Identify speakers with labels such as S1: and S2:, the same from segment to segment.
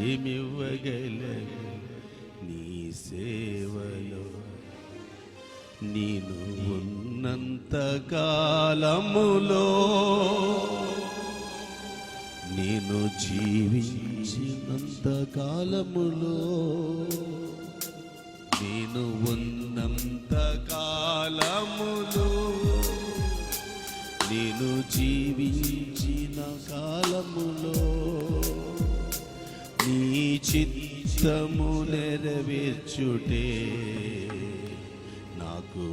S1: ఏమివ్వగలవు? నీ సేవలో నేను ఉన్నంత కాలములో నేను జీవించినంత కాలములో నేను ఉన్నంత కాలములో నేను జీవించిన కాలములో నీ చిత్తము నెరవేర్చుటే నాకు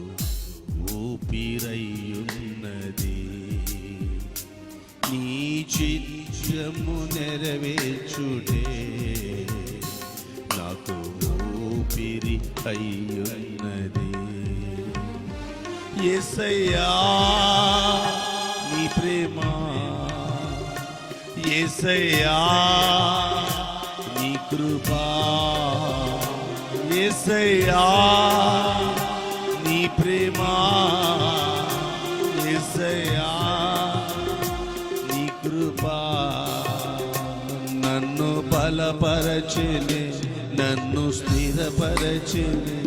S1: ఊపిరయ్యున్నది. నీ చిత్తము నెరవేర్చుటే నాకు ఊపిరి అయ్యున్నది ఎసయ్యా నీ ప్రేమ. ఎసయ్యా కృపా. ఎసయ్యా నీ ప్రేమ. ఎసయ్యా నీ కృపా. నన్ను బలపరచని నన్ను స్థిరపరచని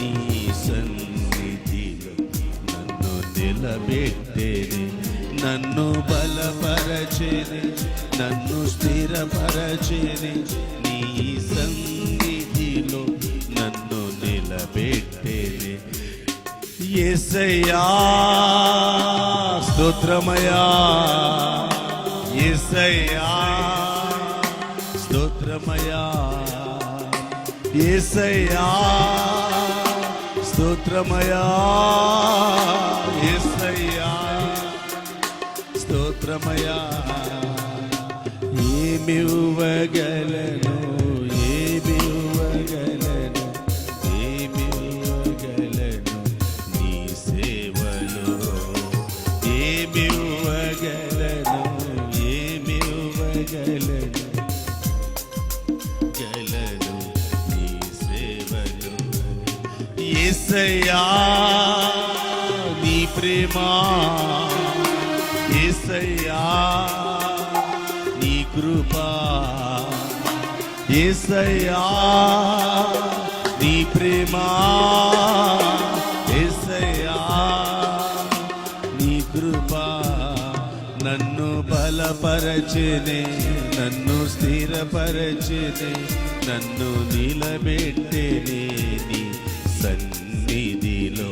S1: నీ సన్నిధిలో నన్ను నిలబెట్టేది నన్ను బలపరచేది నన్ను స్థిరపరచేది నీ సన్నిధిలో నన్ను నిలబెట్టేది. ఎసయ్యా స్తోత్రమయా ఎసయ్యా స్తోత్రమయా ఏసయ్యా స్తోత్రమయా ఏసయ్యా స్తోత్రమయా ఏమివ్వగలను? ఏమివ్వగలను? ఏమివ్వగలను? నీ సేవలో ఏమివ్వగలను? ఏమివ్వగలను? గలను నీ సేవలో. యేసయ్యా నీ ప్రేమా ఏసయ్యా నీ కృపా ఏసయ్యా నీ ప్రేమ ఏసయ్యా నీ కృపా నన్ను బలపరచనే నన్ను స్థిరపరచనే నన్ను నిలబెట్టేనే నీ సన్నిధిలో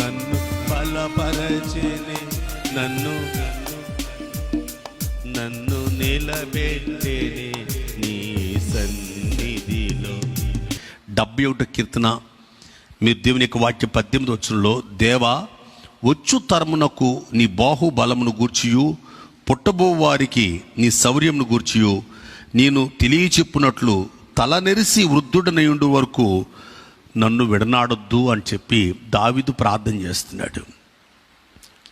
S1: నన్ను బలపరచనే నన్ను నిలబెట్టేనే నీ సన్నిధిలో. డెబ్బై ఒకటి కీర్తన. మీరు దేవుని యొక్క వాక్య పద్దెనిమిది వచ్చులో దేవా వచ్చు తరమునకు నీ బాహుబలమును గూర్చియు పుట్టబో వారికి నీ శౌర్యమును గూర్చియు నేను తెలియచెప్పునట్లు తల నెరిసి వృద్ధుడనయుండు వరకు నన్ను విడనాడొద్దు అని చెప్పి దావిదు ప్రార్థన చేస్తున్నాడు.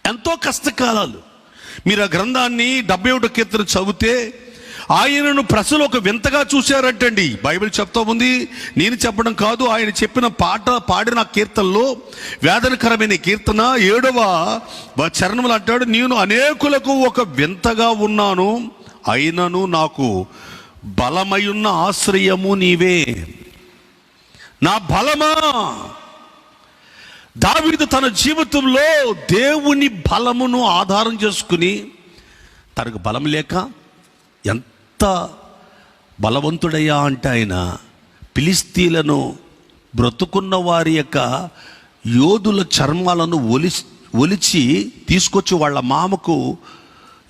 S1: ఎంతో కష్టకాలాలు. మీరు ఆ గ్రంథాన్ని డెబ్బై ఒకటో కీర్తన చదివితే ఆయనను ప్రజలు ఒక వింతగా చూశారంటండి. బైబిల్ చెప్తా ఉంది నేను చెప్పడం కాదు ఆయన చెప్పిన పాట పాడిన కీర్తనలో వేదనకరమైన కీర్తన ఏడవ చరణములు అంటాడు నేను అనేకులకు ఒక వింతగా ఉన్నాను అయినను నాకు బలమయున్న ఆశ్రయము నీవే. నా బలమా దావీదు తన జీవితంలో దేవుని బలమును ఆధారం చేసుకుని తనకు బలం లేక ఎంత బలవంతుడయ్యా అంటే ఆయన పిలిస్తీలను బ్రతుకున్న వారి యొక్క యోధుల చర్మాలను ఒలి ఒలిచి తీసుకొచ్చి వాళ్ళ మామకు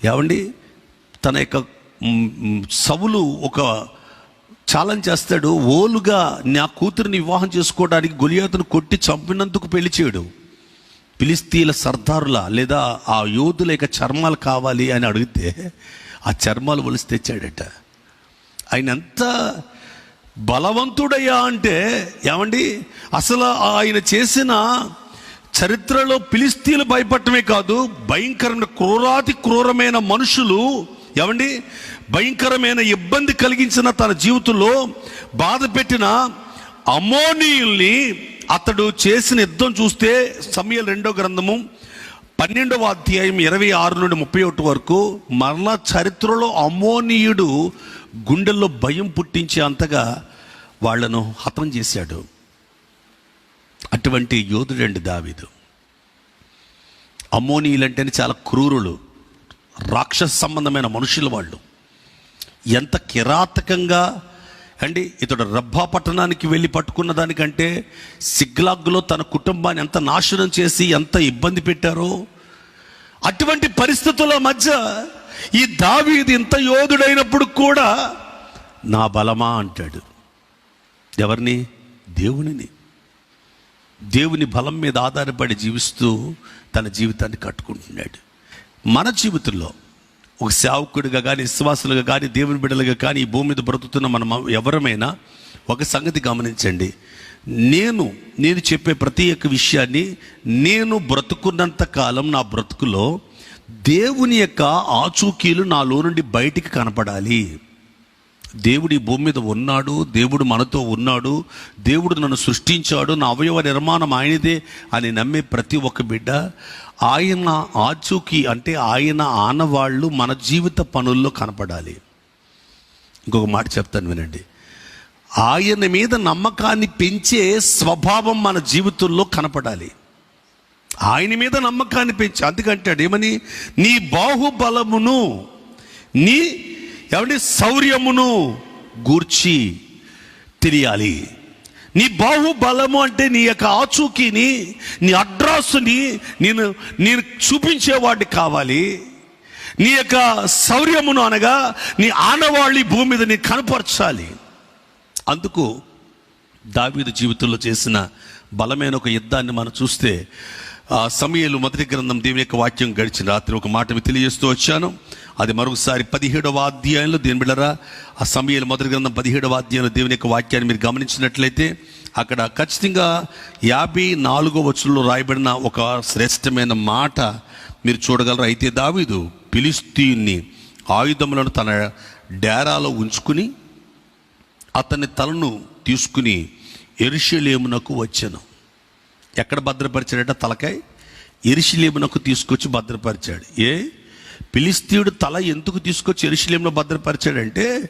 S1: ఏమండి? తన యొక్క సవులు ఒక ఛాలెంజ్ చేస్తాడు ఓలుగా నా కూతురిని వివాహం చేసుకోవడానికి గొలియాతను కొట్టి చంపినందుకు పెళ్ళి చేయడు. పిలిస్తీల సర్దారుల లేదా ఆ యోధుల యొక్క చర్మాలు కావాలి అని అడిగితే ఆ చర్మాలు ఒలిసి తెచ్చాడట. ఆయన ఎంత బలవంతుడయ్యా అంటే ఏమండి? అసలు ఆయన చేసిన చరిత్రలో పిలిస్తీలు భయపడటమే కాదు భయంకరమైన క్రూరాతి క్రూరమైన మనుషులు ఏమండి? భయంకరమైన ఇబ్బంది కలిగించిన తన జీవితంలో బాధ పెట్టిన అమోనీయుల్ని అతడు చేసిన యుద్ధం చూస్తే సమయ రెండో గ్రంథము పన్నెండవ అధ్యాయం ఇరవై ఆరు నుండి ముప్పై ఒకటి వరకు మరలా చరిత్రలో అమోనీయుడు గుండెల్లో భయం పుట్టించే అంతగా వాళ్ళను హతం చేశాడు. అటువంటి యోధుడండి దావీదు. అమ్మోనీయులంటేనే చాలా క్రూరులు రాక్షస సంబంధమైన మనుషులు వాళ్ళు. ఎంత కిరాతకంగా అండి ఇతడు రబ్బా పట్టణానికి వెళ్ళి పట్టుకున్న దానికంటే సిగ్లాగ్లో తన కుటుంబాన్ని ఎంత నాశనం చేసి ఎంత ఇబ్బంది పెట్టారో అటువంటి పరిస్థితుల మధ్య ఈ దావీది ఇంత యోధుడైనప్పుడు కూడా నా బలమా అంటాడు. ఎవరిని? దేవునిని. దేవుని బలం మీద ఆధారపడి జీవిస్తూ తన జీవితాన్ని కట్టుకుంటున్నాడు. మన జీవితంలో ఒక సేవకుడిగా కానీ విశ్వాసులుగా కానీ దేవుని బిడ్డలుగా కానీ ఈ భూమి మీద బ్రతుకుతున్న మనం ఎవరమైనా ఒక సంగతి గమనించండి. నేను నేను చెప్పే ప్రతి ఒక్క విషయాన్ని నేను బ్రతుకున్నంత కాలం నా బ్రతుకులో దేవుని యొక్క ఆచూకీలు నాలో నుండి బయటికి కనపడాలి. దేవుడు ఈ భూమి మీద ఉన్నాడు దేవుడు మనతో ఉన్నాడు దేవుడు నన్ను సృష్టించాడు నా అవయవ నిర్మాణం ఆయనదే అని నమ్మే ప్రతి ఒక్క బిడ్డ ఆయన ఆచూకీ అంటే ఆయన ఆనవాళ్ళు మన జీవిత పనుల్లో కనపడాలి. ఇంకొక మాట చెప్తాను వినండి. ఆయన మీద నమ్మకాన్ని పెంచే స్వభావం మన జీవితంలో కనపడాలి. ఆయన మీద నమ్మకాన్ని పెంచి అందుకంటాడు ఏమని? నీ బాహుబలమును నీ ఏమంటే శౌర్యమును గూర్చి తెలియాలి. నీ బాహుబలము అంటే నీ యొక్క ఆచూకీని నీ అడ్రస్ని నేను నేను చూపించేవాడిని కావాలి. నీ యొక్క శౌర్యమును అనగా నీ ఆనవాళ్ళి భూమి మీద నీ కనపరచాలి. అందుకు దావీదు జీవితంలో చేసిన బలమైన ఒక యుద్ధాన్ని మనం చూస్తే ఆ సమయంలో మొదటి గ్రంథం దేవుని యొక్క వాక్యం గడిచిన రాత్రి ఒక మాట తెలియజేస్తూ వచ్చాను. అది మరొకసారి పదిహేడవ అధ్యాయంలో దేని బిళ్ళరా ఆ సమయంలో మొదటి గ్రంథం పదిహేడవ అధ్యాయంలో దేవుని యొక్క వాక్యాన్ని మీరు గమనించినట్లయితే అక్కడ ఖచ్చితంగా యాభై నాలుగో వచనంలో రాయబడిన ఒక శ్రేష్టమైన మాట మీరు చూడగలరు? అయితే దావీదు పిలిస్తీన్ని ఆయుధములను తన డేరాలో ఉంచుకుని అతని తలను తీసుకుని ఎరుషలేమునకు వచ్చాను. ఎక్కడ భద్రపరిచాడట తలకాయ ఎరిశిలేమునకు తీసుకొచ్చి భద్రపరిచాడు. ఏ? పిలిస్తీయుడు తల ఎందుకు తీసుకొచ్చి ఎరుషలేంలో భద్రపరిచాడంటే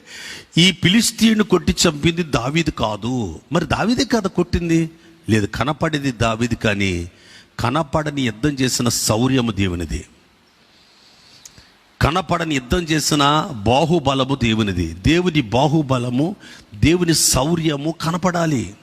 S1: ఈ పిలిస్తీయుని కొట్టి చంపింది దావీది కాదు. మరి దావీదే కదా కొట్టింది? లేదు కనపడేది దావీది కానీ కనపడని యుద్ధం చేసిన శౌర్యము దేవునిది. కనపడని యుద్ధం చేసిన బాహుబలము దేవునిది. దేవుని బాహుబలము దేవుని శౌర్యము కనపడాలి.